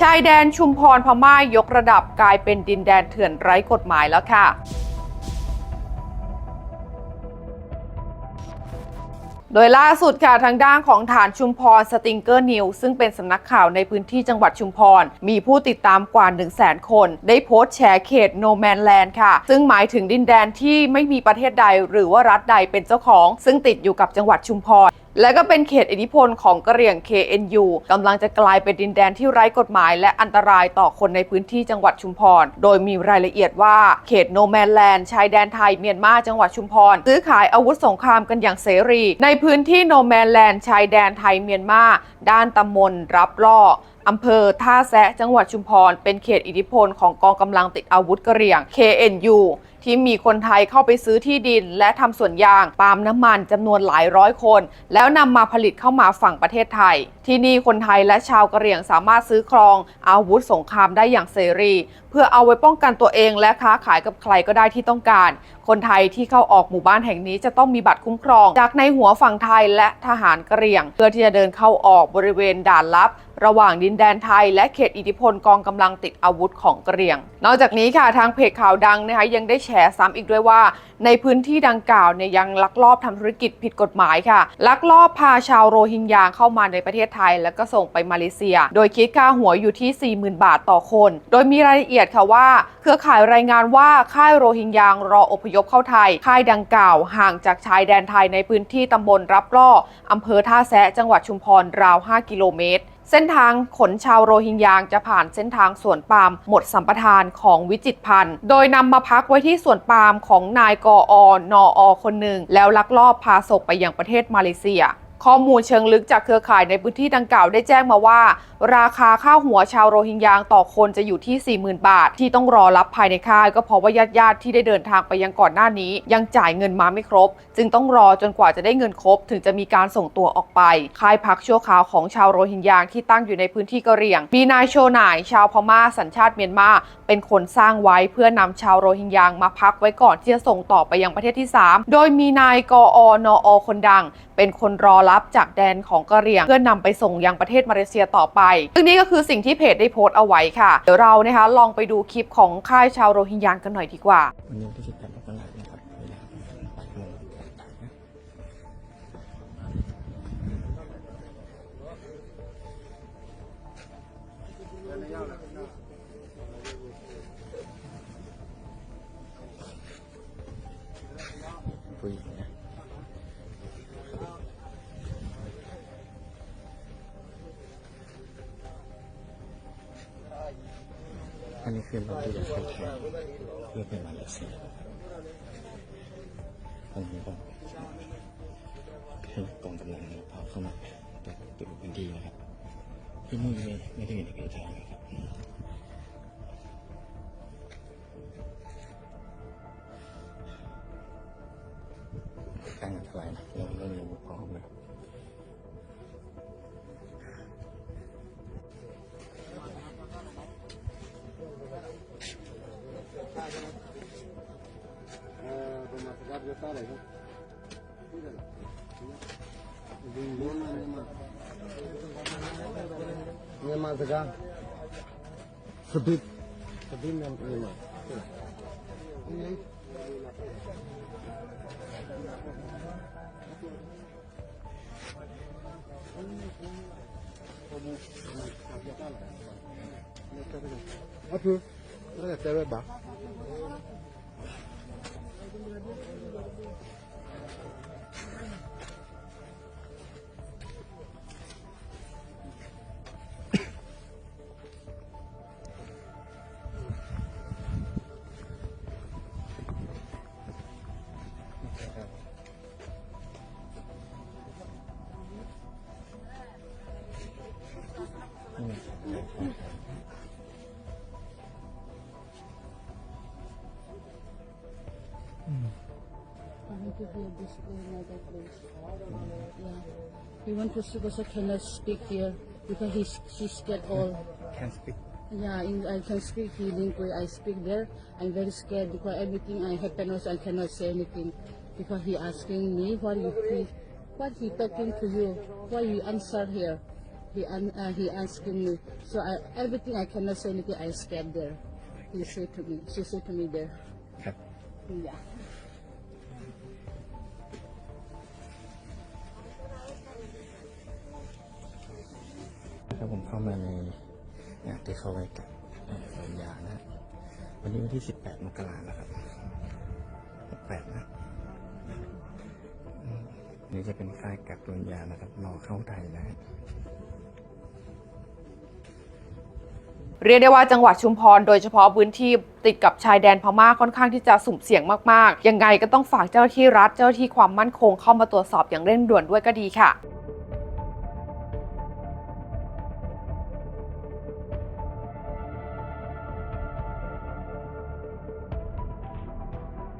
ชายแดนชุมพรพม่ายกระดับกลายเป็นดินแดนเถื่อนไร้กฎหมายแล้วค่ะ โดยล่าสุดค่ะทางด้านของฐานชุมพรสติงเกอร์นิวซึ่งเป็นสำนักข่าวในพื้นที่จังหวัดชุมพร มีผู้ติดตามกว่า 1 0 0 0 0แคน ได้โพสต์แชร์เขตโนแมนแลนด์ค่ะ ซึ่งหมายถึงดินแดนที่ไม่มีประเทศใดหรือว่ารัฐใดเป็นเจ้าของ ซึ่งติดอยู่กับจังหวัดชุมพร และก็เป็นเขตอิทธิพลของกะเหรี่ยง KNU กำลังจะกลายเป็นดินแดนที่ไร้กฎหมาย และอันตรายต่อคนในพื้นที่จังหวัดชุมพร โดยมีรายละเอียดว่าเขตโนแมนแลนด์ชายแดนไทยเมียนมาจังหวัดชุมพร ซื้อขายอาวุธสงครามกันอย่างเสรี ในพื้นที่โนแมนแลนด์ชายแดนไทยเมียนมาด้านตำบลรับล่ออำเภอท่าแซะจังหวัดชุมพร เป็นเขตอิทธิพลของกองกำลังติดอาวุธกะเหรี่ยง KNU ที่มีคนไทยเข้าไปซื้อที่ดิน และทำสวนยางปาล์มน้ำมันจำนวนหลายร้อยคน แล้วนำมาผลิตเข้ามาฝั่งประเทศไทย ที่นี่คนไทยและชาวกะเหรี่ยงสามารถซื้อครอง อาวุธสงครามได้อย่างเสรี เพื่อเอาไว้ป้องกันตัวเองและค้าขายกับใครก็ได้ที่ต้องการ คนไทยที่เข้าออกหมู่บ้านแห่งนี้จะต้องมีบัตรคุ้มครอง จากในหัวฝั่งไทยและทหารกะเหรี่ยง เพื่อที่จะเดินเข้าออกบริเวณด่านลับ ระหว่างดินแดนไทย และเขตอิทธิพลกองกำลังติดอาวุธของกะเหรี่ยง นอกจากนี้ค่ะทางเพจข่าวดังนะคะยังได้แฉซ้ำอีกด้วยว่า ในพื้นที่ดังกล่าวเนี่ยยังลักลอบทำธุรกิจผิดกฎหมายค่ะ ลักลอบพาชาวโรฮิงญาเข้ามาในประเทศไทย แล้วก็ส่งไปมาเลเซีย โดยคิดค่าหัวอยู่ที่ 40,000 บาทต่อคน โดยมีรายละเอียดค่ะว่า เครือข่ายรายงานว่าค่ายโรฮิงญารออพยพเข้าไทย ค่ายดังกล่าวห่างจากชายแดนไทยในพื้นที่ตำบลรับล่ออำเภอท่าแซะจังหวัดชุมพรราว 5 กิโลเมตร เส้นทางขนชาวโรฮิงญาจะผ่านเส้นทางสวนปาล์มหมดสัมปทานของวิจิตพันธ์ โดยนำมาพักไว้ที่สวนปาล์มของนายกออนออคนหนึ่ง แล้วลักลอบพาศพไปยังประเทศมาเลเซียข้อมูลเชิงลึกจากเครือข่ายในพื้นที่ดังกล่าวได้แจ้งมาว่า ราคาค่าหัวชาวโรฮิงญาต่อคนจะอยู่ที่ 40,000 บาท ที่ต้องรอรับภายในค่ายก็เพราะว่าญาติๆที่ได้เดินทางไปยังก่อนหน้านี้ ยังจ่ายเงินมาไม่ครบ จึงต้องรอจนกว่าจะได้เงินครบ ถึงจะมีการส่งตัวออกไป ค่ายพักชั่วคราวของชาวโรฮิงญาที่ตั้งอยู่ในพื้นที่กะเหรี่ยง มีนายโชนาย ชาวพม่าสัญชาติเมียนมาเป็นคนสร้างไว้เพื่อนำชาวโรฮิงญามาพักไว้ก่อนที่จะส่งต่อไปยังประเทศที่ 3 โดยมีนายกออนอคนดัง เป็นคนรอรับจากแดนของกะเหรี่ยง เพื่อนำไปส่งยังประเทศมาเลเซียต่อไปซึ่งนี่ก็คือสิ่งที่เพจได้โพสต์เอาไว้ค่ะ เดี๋ยวเรานะคะลองไปดูคลิปของค่ายชาวโรฮิงญากันหน่อยดีกว่าวันนี้ที่สิบแปดมกราคมนะครับเวลาบ่ายโมงผู้ห นนี้คือเราที่จะใช้แทนเพื่อเป็นมาเลเซียตรงนี้ก็ให้กองกำลังพาเข้ามาตัวตัวพื้นที่นะครับที่นี่ไม่ไม่ได้มีในประเทศไทยนะครับการอันตรายนะเราเราอยู่พร้อมนะครับ करता रहेगा Sedih, sedih yang Sebit 65 Apa? Ada terbang. people are displayed in other place. Yeah. He to cannot speak here because he's he scared all. Can't speak. Yeah, in, I can speak healing way. I speak there. I'm very scared because everything I happen also I cannot say anything because he asking me what you feel, what he talking to you, why you answer here. He uh, he asking me. So I, everything I cannot say anything. I scared there. He said to me. She said to me there. Yeah. ผมเข้ามาในงานที่เขาไว้กับสัญญานะ วันนี้วันที่ 18 มกราแล้วครับ18นะนี่จะเป็นค่ายกักตัวยานะครับรอเข้าไทยนะเรียกได้ว่าจังหวัดชุมพรโดยเฉพาะพื้นที่ติดกับชายแดนพม่าค่อนข้างที่จะสุ่มเสี่ยงมาก ๆ ยังไงก็ต้องฝากเจ้าหน้าที่รัฐเจ้าหน้าที่ความมั่นคงเข้ามาตรวจสอบอย่างเร่งด่วนด้วยก็ดีค่ะ